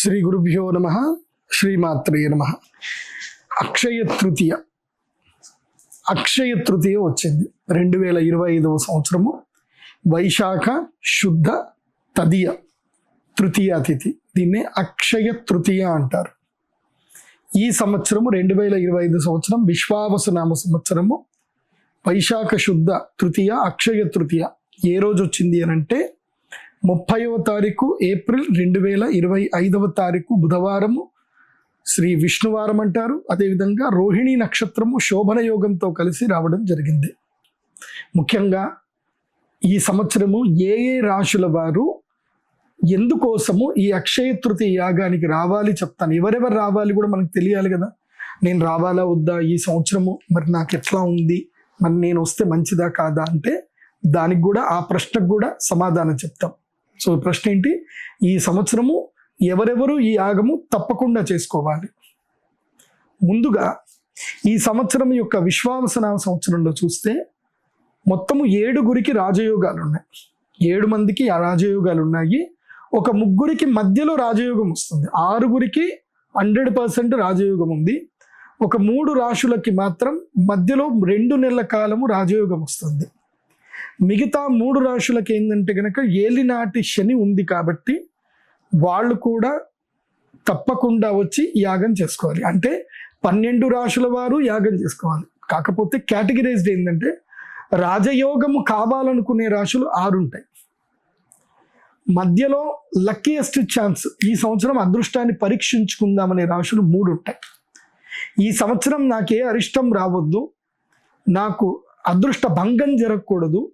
శ్రీ గురుభ్యో నమ శ్రీమాత్రే నమ అక్షయ తృతీయ అక్షయ తృతీయ వచ్చింది. రెండు వేల ఇరవై ఐదవ సంవత్సరము వైశాఖ శుద్ధ తదియ తృతీయ తిథి. దీన్నే అక్షయ తృతీయ అంటారు. ఈ సంవత్సరము రెండు వేల ఇరవై ఐదు సంవత్సరం విశ్వావసనామ సంవత్సరము. వైశాఖ శుద్ధ తృతీయ అక్షయ తృతీయ ఏ రోజు వచ్చింది అని అంటే ముప్పైవ తారీఖు ఏప్రిల్ రెండు వేల ఇరవై ఐదవ తారీఖు బుధవారము. శ్రీ విష్ణువారం అంటారు. అదేవిధంగా రోహిణి నక్షత్రము శోభన యోగంతో కలిసి రావడం జరిగింది. ముఖ్యంగా ఈ సంవత్సరము ఏ ఏ రాశుల వారు ఎందుకోసము ఈ అక్షయ తృతీయ యాగానికి రావాలి చెప్తాను. ఎవరెవరు రావాలి కూడా మనకు తెలియాలి కదా. నేను రావాలా వద్దా ఈ సంవత్సరము? మరి నాకు ఎట్లా ఉంది? మరి నేను వస్తే మంచిదా కాదా అంటే దానికి కూడా ఆ ప్రశ్నకు కూడా సమాధానం చెప్తాం. సో ప్రశ్న ఏంటి? ఈ సంవత్సరము ఎవరెవరు ఈ యాగము తప్పకుండా చేసుకోవాలి. ముందుగా ఈ సంవత్సరం యొక్క విశ్వావసనామ సంవత్సరంలో చూస్తే మొత్తము ఏడుగురికి రాజయోగాలు ఉన్నాయి. ఏడు మందికి ఆ రాజయోగాలు ఉన్నాయి. ఒక ముగ్గురికి మధ్యలో రాజయోగం వస్తుంది. ఆరుగురికి హండ్రెడ్ పర్సెంట్ రాజయోగం ఉంది. ఒక మూడు రాశులకి మాత్రం మధ్యలో రెండు నెలల కాలము రాజయోగం వస్తుంది. మిగతా మూడు రాశులకి ఏంటంటే కనుక ఏలినాటి శని ఉంది కాబట్టి వాళ్ళు కూడా తప్పకుండా వచ్చి యాగం చేసుకోవాలి. అంటే పన్నెండు రాశుల వారు యాగం చేసుకోవాలి. కాకపోతే కేటగిరైజ్డ్ ఏంటంటే రాజయోగము కావాలనుకునే రాశులు ఆరు ఉంటాయి. మధ్యలో లక్కీయెస్ట్ ఛాన్స్ ఈ సంవత్సరం అదృష్టాన్ని పరీక్షించుకుందామనే రాశులు మూడు ఉంటాయి. ఈ సంవత్సరం నాకే అరిష్టం రావద్దు. నాకు అదృష్ట భంగం జరగకూడదు.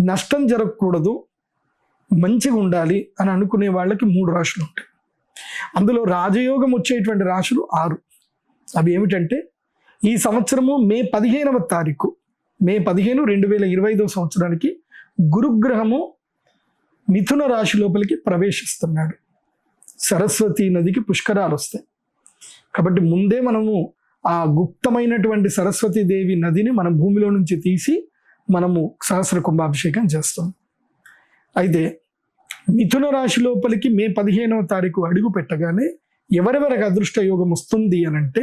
నష్టం జరగకూడదు మంచిగా ఉండాలి అని అనుకునే వాళ్ళకి మూడు రాశులు ఉంటాయి. అందులో రాజయోగం వచ్చేటువంటి రాశులు ఆరు. అవి ఏమిటంటే ఈ సంవత్సరము మే పదిహేనవ తారీఖు మే పదిహేను రెండు వేల ఇరవై ఐదవ సంవత్సరానికి గురుగ్రహము మిథున రాశి లోపలికి ప్రవేశిస్తున్నాడు. సరస్వతి నదికి పుష్కరాలు వస్తాయి. కాబట్టి ముందే మనము ఆ గుప్తమైనటువంటి సరస్వతి దేవి నదిని మన భూమిలో నుంచి తీసి మనము సహస్ర కుంభాభిషేకం చేస్తాం. అయితే మిథున రాశి లోపలికి మే పదిహేనవ తారీఖు అడుగు పెట్టగానే ఎవరెవరికి అదృష్ట యోగం వస్తుంది అని అంటే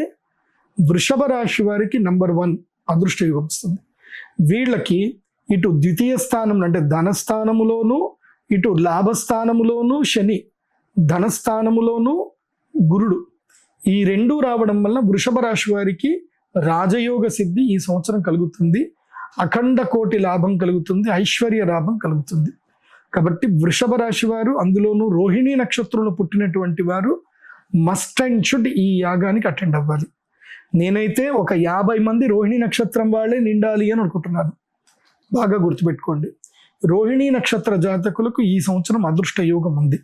వృషభ రాశి వారికి నంబర్ వన్ అదృష్ట యోగం వస్తుంది. వీళ్ళకి ఇటు ద్వితీయ స్థానం అంటే ధనస్థానములోను ఇటు లాభస్థానములోను శని ధనస్థానములోను గురుడు ఈ రెండు రావడం వల్ల వృషభ రాశి వారికి రాజయోగ సిద్ధి ఈ సంవత్సరం కలుగుతుంది. అఖండ కోటి లాభం కలుగుతుంది ఐశ్వర్య లాభం కలుగుతుంది. కాబట్టి వృషభ రాశి వారు అందులోనూ రోహిణి నక్షత్రంలో పుట్టినటువంటి వారు మస్ట్ అండ్ షుడ్ ఈ యాగానికి అటెండ్ అవ్వాలి. నేనైతే ఒక యాభై మంది రోహిణి నక్షత్రం వాళ్ళే నిండాలి అని అనుకుంటున్నాను. బాగా గుర్తుపెట్టుకోండి. రోహిణీ నక్షత్ర జాతకులకు ఈ సంవత్సరం అదృష్ట యోగం ఉంది.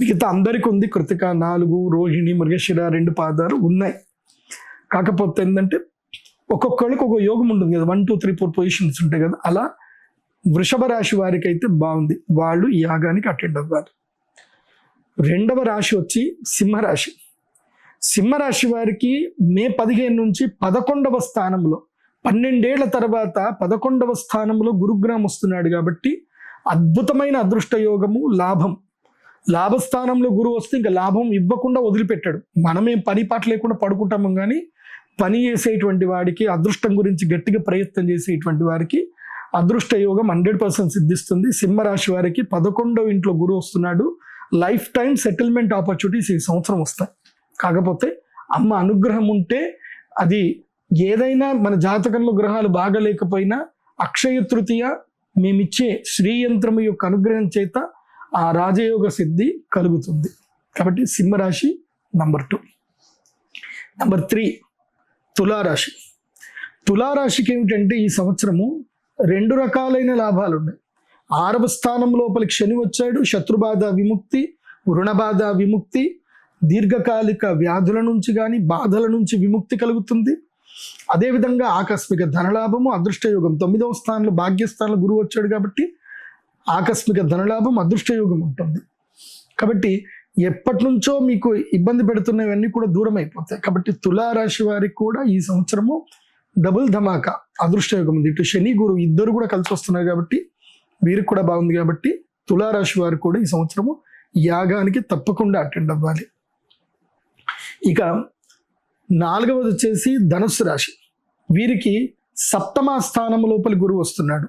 మిగతా అందరికి ఉంది కృతిక నాలుగు రోహిణి మృగశిర రెండు పాదాలు ఉన్నాయి. కాకపోతే ఏంటంటే ఒక్కొక్కళ్ళకి ఒక యోగం ఉంటుంది కదా. One two three four positions ఉంటాయి కదా. అలా వృషభ రాశి వారికి అయితే బాగుంది. వాళ్ళు ఈ యాగానికి అటెండ్ అవ్వాలి. రెండవ రాశి వచ్చి సింహరాశి సింహరాశి వారికి మే పదిహేను నుంచి పదకొండవ స్థానంలో పన్నెండేళ్ళ తర్వాత పదకొండవ స్థానంలో గురుగ్రహం వస్తున్నాడు కాబట్టి అద్భుతమైన అదృష్ట యోగము లాభం. లాభస్థానంలో గురువు వస్తే ఇంకా లాభం ఇవ్వకుండా వదిలిపెట్టాడు. మనమేం పని పాట లేకుండా పడుకుంటాము కానీ పని చేసేటువంటి వాడికి అదృష్టం గురించి గట్టిగా ప్రయత్నం చేసేటువంటి వారికి అదృష్ట యోగం హండ్రెడ్ పర్సెంట్ సిద్ధిస్తుంది. సింహరాశి వారికి పదకొండవ ఇంట్లో గురువు వస్తున్నాడు. లైఫ్ టైం సెటిల్మెంట్ ఆపర్చునిటీస్ ఈ సంవత్సరం వస్తాయి. కాకపోతే అమ్మ అనుగ్రహం ఉంటే అది ఏదైనా మన జాతకంలో గ్రహాలు బాగలేకపోయినా అక్షయ తృతీయ మేమిచ్చే శ్రీయంత్రము యొక్క అనుగ్రహం చేత ఆ రాజయోగ సిద్ధి కలుగుతుంది. కాబట్టి సింహరాశి నంబర్ టూ. నంబర్ త్రీ తులారాశి. తులారాశికి ఏమిటంటే ఈ సంవత్సరము రెండు రకాలైన లాభాలు ఉన్నాయి ఆరవ స్థానం లోపలికి శని వచ్చాడు శత్రుబాధ విముక్తి రుణబాధ విముక్తి దీర్ఘకాలిక వ్యాధుల నుంచి కానీ బాధల నుంచి విముక్తి కలుగుతుంది. అదేవిధంగా ఆకస్మిక ధనలాభము అదృష్టయోగం తొమ్మిదవ స్థానంలో భాగ్యస్థానంలో గురువు వచ్చాడు కాబట్టి ఆకస్మిక ధనలాభం అదృష్టయోగం ఉంటుంది. కాబట్టి ఎప్పటి నుంచో మీకు ఇబ్బంది పెడుతున్నవన్నీ కూడా దూరం అయిపోతాయి కాబట్టి తులారాశి వారికి కూడా ఈ సంవత్సరము డబుల్ ధమాకా అదృష్టయోగం ఉంది. ఇటు శని గురు ఇద్దరు కూడా కలిసి వస్తున్నారు కాబట్టి వీరికి కూడా బాగుంది కాబట్టి తులారాశి వారు కూడా ఈ సంవత్సరము యాగానికి తప్పకుండా అటెండ్ అవ్వాలి. ఇక నాలుగవది వచ్చేసి ధనుస్సు రాశి. వీరికి సప్తమ స్థానం లోపలి గురువు వస్తున్నాడు.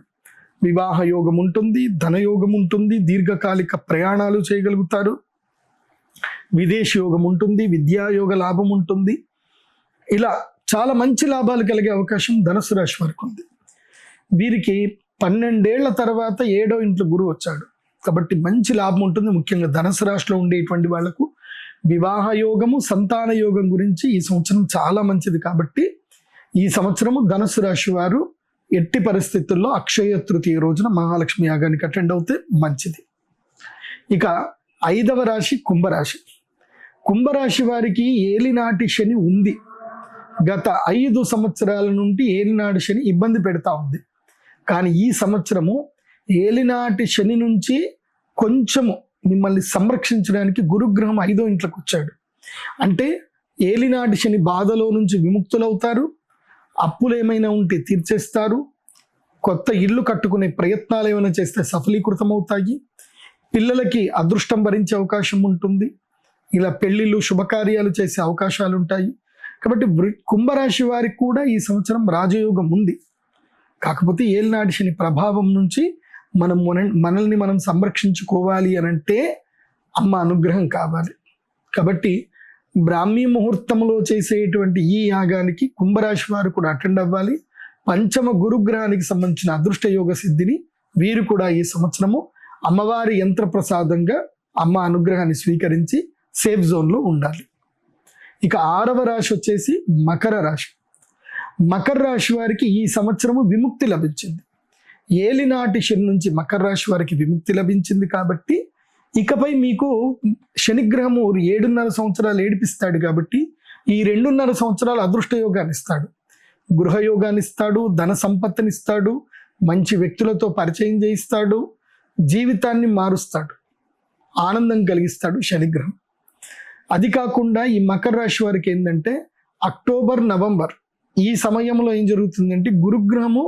వివాహ యోగం ఉంటుంది ధనయోగం ఉంటుంది దీర్ఘకాలిక ప్రయాణాలు చేయగలుగుతారు. విదేశ యోగం ఉంటుంది విద్యాయోగ లాభం ఉంటుంది. ఇలా చాలా మంచి లాభాలు కలిగే అవకాశం ధనుసు రాశి వరకు ఉంది. వీరికి పన్నెండేళ్ళ తర్వాత ఏడో ఇంట్లో గురువు వచ్చాడు. కాబట్టి మంచి లాభం ఉంటుంది. ముఖ్యంగా ధనుసు రాశిలో ఉండేటువంటి వాళ్ళకు వివాహ యోగము సంతాన యోగం గురించి ఈ సంవత్సరం చాలా మంచిది. కాబట్టి ఈ సంవత్సరము ధనుసు రాశి వారు ఎట్టి పరిస్థితుల్లో అక్షయ తృతీయ రోజున మహాలక్ష్మి యాగానికి అటెండ్ అవుతే మంచిది. ఇక ఐదవ రాశి కుంభరాశి. కుంభరాశి వారికి ఏలినాటి శని ఉంది. గత ఐదు సంవత్సరాల నుండి ఏలినాటి శని ఇబ్బంది పెడతా ఉంది. కానీ ఈ సంవత్సరము ఏలినాటి శని నుంచి కొంచెము మిమ్మల్ని సంరక్షించడానికి గురుగ్రహం ఐదో ఇంట్లోకి వచ్చాడు. అంటే ఏలినాటి శని బాధలో నుంచి విముక్తులవుతారు. అప్పులు ఏమైనా ఉంటే తీర్చేస్తారు. కొత్త ఇల్లు కట్టుకునే ప్రయత్నాలు ఏమైనా చేస్తే సఫలీకృతం అవుతాయి పిల్లలకి అదృష్టం భరించే అవకాశం ఉంటుంది. ఇలా పెళ్ళిళ్ళు శుభకార్యాలు చేసే అవకాశాలు ఉంటాయి కాబట్టి కుంభరాశి వారికి కూడా ఈ సంవత్సరం రాజయోగం ఉంది. కాకపోతే ఏలినాటి శని ప్రభావం నుంచి మనం మన మనల్ని మనం సంరక్షించుకోవాలి అని అంటే అమ్మ అనుగ్రహం కావాలి. కాబట్టి బ్రాహ్మీ ముహూర్తంలో చేసేటువంటి ఈ యాగానికి కుంభరాశి వారు కూడా అటెండ్ అవ్వాలి. పంచమ గురుగ్రహానికి సంబంధించిన అదృష్ట యోగ సిద్ధిని వీరు కూడా ఈ సంవత్సరము అమ్మవారి యంత్ర ప్రసాదంగా అమ్మ అనుగ్రహాన్ని స్వీకరించి సేఫ్ జోన్లో ఉండాలి. ఇక ఆరవ రాశి వచ్చేసి మకర రాశి. మకర రాశి వారికి ఈ సంవత్సరము విముక్తి లభించింది. ఏలినాటి శని నుంచి మకర రాశి వారికి విముక్తి లభించింది కాబట్టి ఇకపై మీకు శనిగ్రహము ఏడున్నర సంవత్సరాలు ఏడిపిస్తాడు కాబట్టి ఈ రెండున్నర సంవత్సరాలు అదృష్ట యోగాన్ని ఇస్తాడు. గృహయోగాన్ని ఇస్తాడు ధన సంపత్తిని ఇస్తాడు మంచి వ్యక్తులతో పరిచయం చేయిస్తాడు జీవితాన్ని మారుస్తాడు. ఆనందం కలిగిస్తాడు శనిగ్రహం. అది కాకుండా ఈ మకర రాశి వారికి ఏంటంటే అక్టోబర్ నవంబర్ ఈ సమయంలో ఏం జరుగుతుందంటే గురుగ్రహము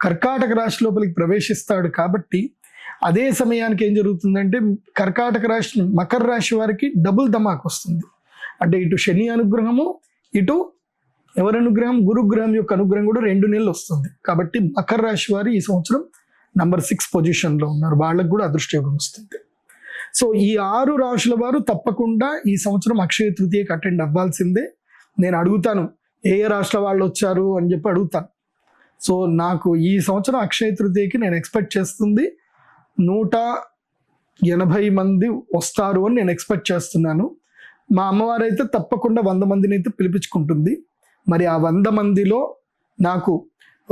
కర్కాటక రాశి లోపలికి ప్రవేశిస్తాడు కాబట్టి అదే సమయానికి ఏం జరుగుతుందంటే కర్కాటక రాశి మకర రాశి వారికి డబుల్ ధమాక్ వస్తుంది. అంటే ఇటు శని అనుగ్రహము ఇటు ఎవరి అనుగ్రహం? గురుగ్రహం యొక్క అనుగ్రహం కూడా రెండు నెలలు వస్తుంది. కాబట్టి మకర రాశి వారు ఈ సంవత్సరం నంబర్ సిక్స్ పొజిషన్లో ఉన్నారు. వాళ్ళకు కూడా అదృష్టయోగం వస్తుంది. సో ఈ ఆరు రాశుల వారు తప్పకుండా ఈ సంవత్సరం అక్షయ తృతీయకి అటెండ్ అవ్వాల్సిందే. నేను అడుగుతాను ఏ ఏ రాష్ట్ర వాళ్ళు వచ్చారు అని చెప్పి అడుగుతాను. సో నాకు ఈ సంవత్సరం అక్షయ తృతీయకి నేను ఎక్స్పెక్ట్ చేస్తుంది నూట ఎనభై మంది వస్తారు అని నేను ఎక్స్పెక్ట్ చేస్తున్నాను. మా అమ్మవారు అయితే తప్పకుండా వంద మందిని అయితే పిలిపించుకుంటుంది. మరి ఆ వంద మందిలో నాకు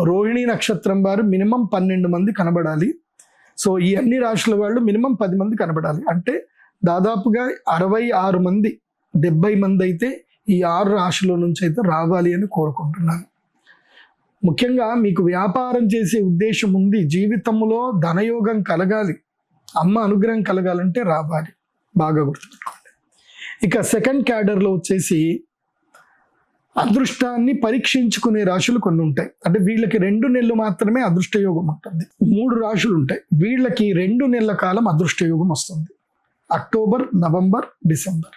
రోహిణి నక్షత్రం వారు మినిమం పన్నెండు మంది కనబడాలి. సో ఈ అన్ని రాశుల వాళ్ళు మినిమం పది మంది కనబడాలి. అంటే దాదాపుగా అరవై ఆరు మంది డెబ్బై మంది అయితే ఈ ఆరు రాశుల నుంచి అయితే రావాలి అని కోరుకుంటున్నాను. ముఖ్యంగా మీకు వ్యాపారం చేసే ఉద్దేశం ఉంది. జీవితంలో ధనయోగం కలగాలి. అమ్మ అనుగ్రహం కలగాలంటే రావాలి. బాగా గుర్తుపెట్టుకోండి. ఇక సెకండ్ క్యాడర్లో వచ్చేసి అదృష్టాన్ని పరీక్షించుకునే రాశులు కొన్ని ఉంటాయి. అంటే వీళ్ళకి రెండు నెలలు మాత్రమే అదృష్ట యోగం ఉంటుంది. మూడు రాశులు ఉంటాయి. వీళ్ళకి రెండు నెలల కాలం అదృష్ట యోగం వస్తుంది. October November December.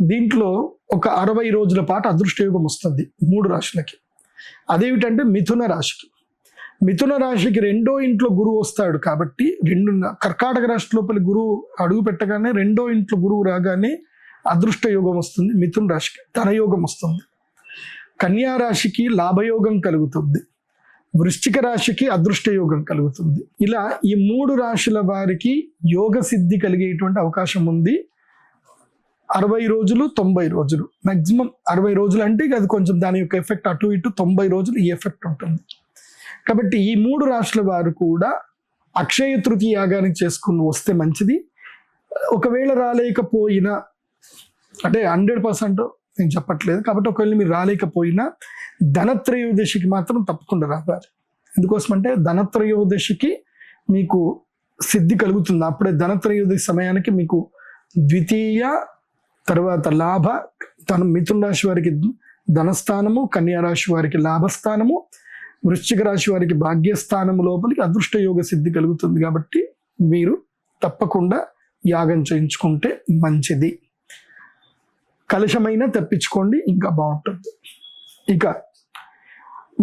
దీంట్లో ఒక అరవై రోజుల పాటు అదృష్ట యోగం వస్తుంది మూడు రాశులకి. అదేమిటంటే మిథున రాశికి. మిథున రాశికి రెండో ఇంట్లో గురువు వస్తాడు కాబట్టి రెండు కర్కాటక రాశి లోపల గురువు అడుగు పెట్టగానే రెండో ఇంట్లో గురువు రాగానే అదృష్ట యోగం వస్తుంది మిథున రాశికి. ధనయోగం వస్తుంది. కన్యా రాశికి లాభయోగం కలుగుతుంది. వృశ్చిక రాశికి అదృష్ట యోగం కలుగుతుంది. ఇలా ఈ మూడు రాశుల వారికి యోగ సిద్ధి కలిగేటువంటి అవకాశం ఉంది. అరవై రోజులు తొంభై రోజులు. మాక్సిమం అరవై రోజులు అంటే అది కొంచెం దాని యొక్క ఎఫెక్ట్ అటు ఇటు తొంభై రోజులు ఈ ఎఫెక్ట్ ఉంటుంది. కాబట్టి ఈ మూడు రాశుల వారు కూడా అక్షయ తృతీయ యాగానికి చేసుకుని వస్తే మంచిది. ఒకవేళ రాలేకపోయినా అంటే హండ్రెడ్ పర్సెంట్ నేను చెప్పట్లేదు. కాబట్టి ఒకవేళ మీరు రాలేకపోయినా ధనత్రయోదశికి మాత్రం తప్పకుండా రావాలి. ఎందుకోసం అంటే ధనత్రయోదశికి మీకు సిద్ధి కలుగుతుంది. అప్పుడే ధనత్రయోదశి సమయానికి మీకు ద్వితీయ తర్వాత లాభ తన మిథున రాశి వారికి ధనస్థానము కన్యా రాశి వారికి లాభస్థానము వృశ్చిక రాశి వారికి భాగ్యస్థానము లోపలికి అదృష్ట యోగ సిద్ధి కలుగుతుంది. కాబట్టి మీరు తప్పకుండా యాగం చేయించుకుంటే మంచిది. కలుషమైనా తెప్పించుకోండి ఇంకా బాగుంటుంది. ఇక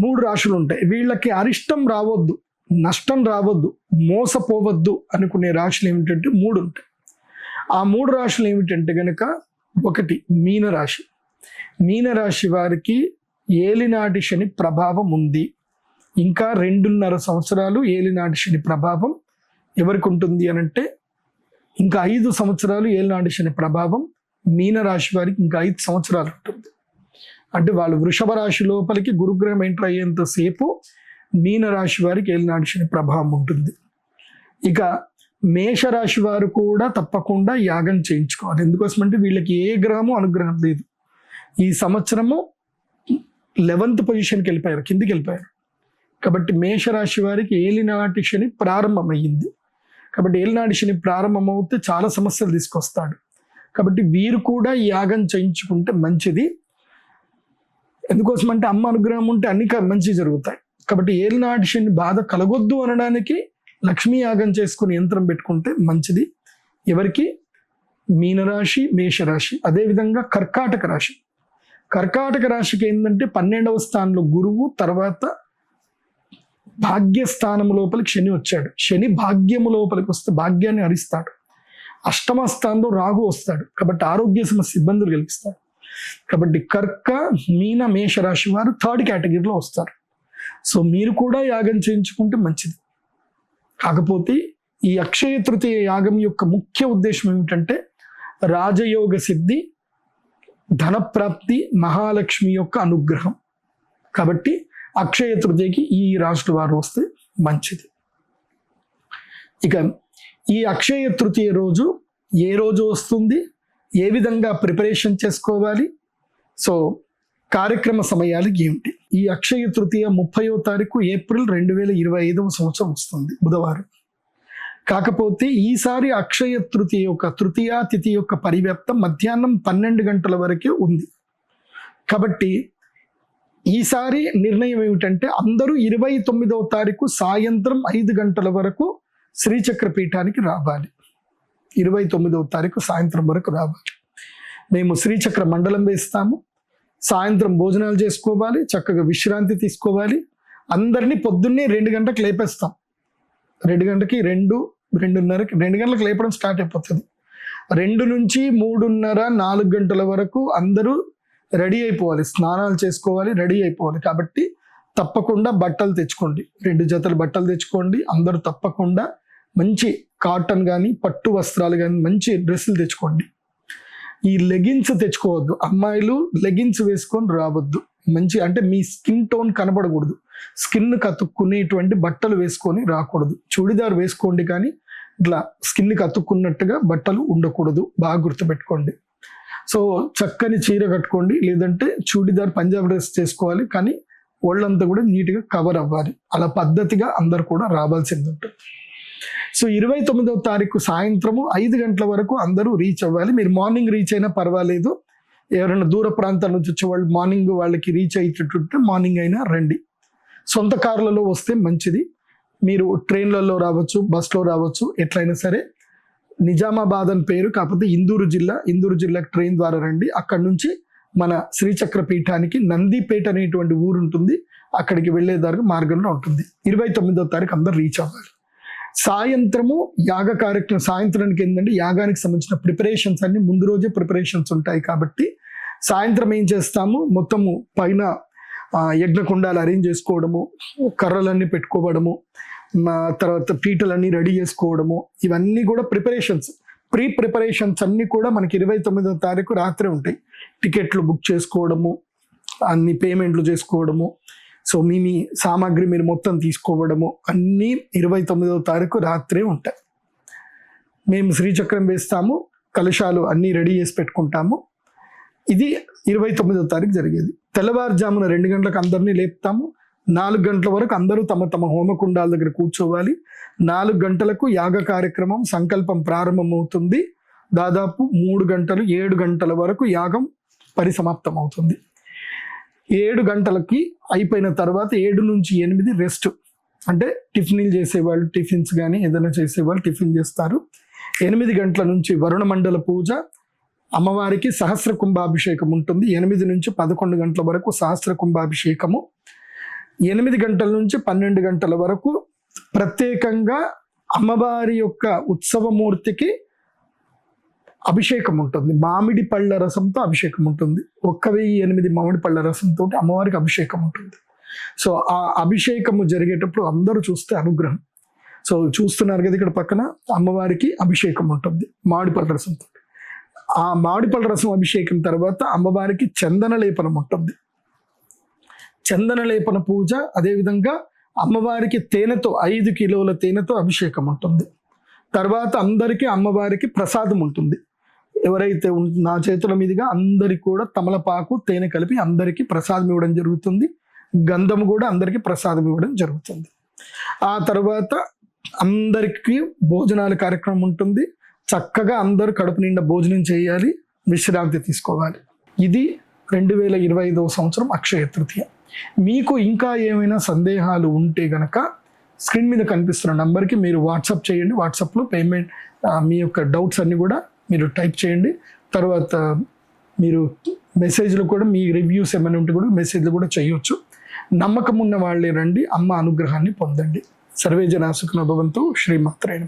మూడు రాశులు ఉంటాయి వీళ్ళకి అరిష్టం రావద్దు నష్టం రావద్దు మోసపోవద్దు అనుకునే రాశులు ఏమిటంటే మూడు ఉంటాయి ఆ మూడు రాశులు ఏమిటంటే గనక ఒకటి మీనరాశి మీనరాశి వారికి ఏలినాటి శని ప్రభావం ఉంది. ఇంకా రెండున్నర సంవత్సరాలు ఏలినాటి శని ప్రభావం ఎవరికి ఉంటుంది అని అంటే ఇంకా ఐదు సంవత్సరాలు ఏలినాటి శని ప్రభావం మీనరాశి వారికి ఇంకా ఐదు సంవత్సరాలు ఉంటుంది. అంటే వాళ్ళు వృషభ రాశి లోపలికి గురుగ్రహం ఎంటర్ అయ్యేంతసేపు మీనరాశి వారికి ఏలినాటి ప్రభావం ఉంటుంది. ఇక మేషరాశి వారు కూడా తప్పకుండా యాగం చేయించుకోవాలి. ఎందుకోసమంటే వీళ్ళకి ఏ గ్రహము అనుగ్రహం లేదు. ఈ సంవత్సరము లెవెంత్ పొజిషన్కి వెళ్ళిపోయారు కిందికి వెళ్ళిపోయారు. కాబట్టి మేషరాశి వారికి ఏలినాటి శని ప్రారంభమయ్యింది. కాబట్టి ఏలినాటి శని ప్రారంభమవుతే చాలా సమస్యలు తీసుకొస్తాడు. కాబట్టి వీరు కూడా ఈ యాగం చేయించుకుంటే మంచిది. ఎందుకోసం అంటే అమ్మ అనుగ్రహం ఉంటే అన్ని మంచి జరుగుతాయి. కాబట్టి ఏలినాటి శని బాధ కలగొద్దు అనడానికి లక్ష్మీ యాగం చేసుకుని యంత్రం పెట్టుకుంటే మంచిది. ఎవరికి? మీనరాశి మేషరాశి. అదేవిధంగా కర్కాటక రాశి. కర్కాటక రాశికి ఏంటంటే పన్నెండవ స్థానంలో గురువు తర్వాత భాగ్యస్థానము లోపలికి శని వచ్చాడు. శని భాగ్యము లోపలికి వస్తే భాగ్యాన్ని హరిస్తాడు అష్టమ స్థానంలో రాగు వస్తాడు. కాబట్టి ఆరోగ్య సమస్య ఇబ్బందులు కలిగిస్తాడు. కాబట్టి కర్క మీన మేష రాశి వారు థర్డ్ కేటగిరీలో వస్తారు. సో మీరు కూడా యాగం చేయించుకుంటే మంచిది. కాకపోతే ఈ అక్షయ తృతీయ యాగం యొక్క ముఖ్య ఉద్దేశం ఏమిటంటే రాజయోగ సిద్ధి ధనప్రాప్తి మహాలక్ష్మి యొక్క అనుగ్రహం. కాబట్టి అక్షయ తృతీయకి ఈ రాష్ట్ర వారు వస్తే మంచిది. ఇక ఈ అక్షయ తృతీయ రోజు ఏ రోజు వస్తుంది? ఏ విధంగా ప్రిపరేషన్ చేసుకోవాలి? సో కార్యక్రమ సమయాలు ఏమిటి? ఈ అక్షయ తృతీయ ముప్పయో తారీఖు ఏప్రిల్ రెండు వేల ఇరవై ఐదవ సంవత్సరం వస్తుంది బుధవారం. కాకపోతే ఈసారి అక్షయ తృతీయ యొక్క తృతీయ తిథి యొక్క పరివ్యాప్తం మధ్యాహ్నం పన్నెండు గంటల వరకే ఉంది. కాబట్టి ఈసారి నిర్ణయం ఏమిటంటే అందరూ ఇరవై తొమ్మిదవ తారీఖు సాయంత్రం ఐదు గంటల వరకు శ్రీచక్ర పీఠానికి రావాలి. ఇరవై తొమ్మిదవ తారీఖు సాయంత్రం వరకు రావాలి. మేము శ్రీచక్ర మండలం వేస్తాము. సాయంత్రం భోజనాలు చేసుకోవాలి. చక్కగా విశ్రాంతి తీసుకోవాలి. అందరినీ పొద్దున్నే రెండు గంటలకు లేపేస్తాం. రెండు గంటకి రెండు రెండున్నరకి రెండు గంటలకు లేపడం స్టార్ట్ అయిపోతుంది. రెండు నుంచి మూడున్నర నాలుగు గంటల వరకు అందరూ రెడీ అయిపోవాలి. స్నానాలు చేసుకోవాలి రెడీ అయిపోవాలి. కాబట్టి తప్పకుండా బట్టలు తెచ్చుకోండి. రెండు జతలు బట్టలు తెచ్చుకోండి. అందరూ తప్పకుండా మంచి కాటన్ కానీ పట్టు వస్త్రాలు కానీ మంచి డ్రెస్సులు తెచ్చుకోండి. ఈ లెగిన్స్ తెచ్చుకోవద్దు. అమ్మాయిలు లెగిన్స్ వేసుకొని రావద్దు. మంచి అంటే మీ స్కిన్ టోన్ కనబడకూడదు. స్కిన్ కతుక్కునేటువంటి బట్టలు వేసుకొని రాకూడదు. చూడిదార్ వేసుకోండి కానీ ఇట్లా స్కిన్ కతుక్కున్నట్టుగా బట్టలు ఉండకూడదు. బాగా గుర్తుపెట్టుకోండి. సో చక్కని చీర కట్టుకోండి. లేదంటే చూడిదార్ పంజాబ్ డ్రెస్ చేసుకోవాలి కానీ ఒళ్ళంతా కూడా నీట్గా కవర్ అవ్వాలి. అలా పద్ధతిగా అందరు కూడా రావాల్సింది ఉంటుంది. సో ఇరవై తొమ్మిదవ తారీఖు సాయంత్రము ఐదు గంటల వరకు అందరూ రీచ్ అవ్వాలి. మీరు మార్నింగ్ రీచ్ అయినా పర్వాలేదు. ఎవరైనా దూర ప్రాంతాల నుంచి వచ్చే వాళ్ళు మార్నింగ్ వాళ్ళకి రీచ్ అయ్యేటట్టు మార్నింగ్ అయినా రండి. సొంత కార్లలో వస్తే మంచిది. మీరు ట్రైన్లలో రావచ్చు బస్లో రావచ్చు ఎట్లయినా సరే. నిజామాబాద్ అని పేరు కాకపోతే ఇందూరు జిల్లా ఇందూరు జిల్లాకి ట్రైన్ ద్వారా రండి. అక్కడ నుంచి మన శ్రీచక్ర పీఠానికి నందిపేట అనేటువంటి ఊరు ఉంటుంది. అక్కడికి వెళ్ళేదానికి మార్గంలో ఉంటుంది. ఇరవై తొమ్మిదో తారీఖు అందరు రీచ్ అవ్వాలి. సాయంత్రము యాగ కార్యక్రమం సాయంత్రానికి ఏంటంటే యాగానికి సంబంధించిన ప్రిపరేషన్స్ అన్ని ముందు రోజే ప్రిపరేషన్స్ ఉంటాయి కాబట్టి సాయంత్రం ఏం చేస్తాము? మొత్తము పైన యజ్ఞకుండాలు అరేంజ్ చేసుకోవడము కర్రలన్నీ పెట్టుకోవడము తర్వాత పీటలన్నీ రెడీ చేసుకోవడము ఇవన్నీ కూడా ప్రిపరేషన్స్ ప్రీ ప్రిపరేషన్స్ అన్నీ కూడా మనకి ఇరవై తొమ్మిదో తారీఖు రాత్రి ఉంటాయి. టికెట్లు బుక్ చేసుకోవడము అన్ని పేమెంట్లు చేసుకోవడము సో మీ మీ సామాగ్రి మీరు మొత్తం తీసుకోవడము అన్నీ ఇరవై తొమ్మిదవ తారీఖు రాత్రే ఉంటాయి. మేము శ్రీచక్రం వేస్తాము కలశాలు అన్నీ రెడీ చేసి పెట్టుకుంటాము. ఇది ఇరవై తొమ్మిదవ తారీఖు జరిగేది. తెల్లవారుజామున రెండు గంటలకు అందరినీ లేపుతాము. నాలుగు గంటల వరకు అందరూ తమ తమ హోమకుండాల దగ్గర కూర్చోవాలి. నాలుగు గంటలకు యాగ కార్యక్రమం సంకల్పం ప్రారంభమవుతుంది. దాదాపు మూడు గంటలు ఏడు గంటల వరకు యాగం పరిసమాప్తం అవుతుంది ఏడు గంటలకి అయిపోయిన తర్వాత ఏడు నుంచి ఎనిమిది రెస్ట్ అంటే టిఫిన్లు చేసేవాళ్ళు టిఫిన్స్ కానీ ఏదైనా చేసేవాళ్ళు టిఫిన్ చేస్తారు. ఎనిమిది గంటల నుంచి వరుణ మండల పూజ. అమ్మవారికి సహస్ర కుంభాభిషేకం ఉంటుంది. ఎనిమిది నుంచి పదకొండు గంటల వరకు సహస్ర కుంభాభిషేకము. ఎనిమిది గంటల నుంచి పన్నెండు గంటల వరకు ప్రత్యేకంగా అమ్మవారి యొక్క ఉత్సవమూర్తికి అభిషేకం ఉంటుంది మామిడి పళ్ళ రసంతో అభిషేకం ఉంటుంది ఒక్క వెయ్యి ఎనిమిది మామిడి పళ్ళ రసంతో అమ్మవారికి అభిషేకం ఉంటుంది సో ఆ అభిషేకము జరిగేటప్పుడు అందరూ చూస్తే అనుగ్రహం. సో చూస్తున్నారు కదా ఇక్కడ పక్కన అమ్మవారికి అభిషేకం ఉంటుంది మామిడి పళ్ళ రసంతో. ఆ మామిడి పళ్ళ రసం అభిషేకం తర్వాత అమ్మవారికి చందన లేపనం ఉంటుంది. చందన లేపన పూజ అదేవిధంగా అమ్మవారికి తేనెతో ఐదు కిలోల తేనెతో అభిషేకం ఉంటుంది తర్వాత అందరికీ అమ్మవారికి ప్రసాదం ఉంటుంది ఎవరైతే నా చేతుల మీదుగా అందరికి కూడా తమలపాకు తేనె కలిపి అందరికీ ప్రసాదం ఇవ్వడం జరుగుతుంది. గంధము కూడా అందరికీ ప్రసాదం ఇవ్వడం జరుగుతుంది. ఆ తర్వాత అందరికీ భోజనాల కార్యక్రమం ఉంటుంది. చక్కగా అందరూ కడుపు నిండా భోజనం చేయాలి విశ్రాంతి తీసుకోవాలి. ఇది రెండు వేల ఇరవై ఐదవ సంవత్సరం అక్షయ తృతీయ. మీకు ఇంకా ఏమైనా సందేహాలు ఉంటే గనక స్క్రీన్ మీద కనిపిస్తున్న నంబర్కి మీరు వాట్సాప్ చేయండి. వాట్సాప్లో పేమెంట్ మీ యొక్క డౌట్స్ అన్నీ కూడా మీరు టైప్ చేయండి. తర్వాత మీరు మెసేజ్లు కూడా మీ రివ్యూస్ ఏమైనా ఉంటే కూడా మెసేజ్లు కూడా చేయొచ్చు. నమ్మకం ఉన్న వాళ్ళే రండి. అమ్మ అనుగ్రహాన్ని పొందండి. సర్వే జనా శ్రీమాత్రేణ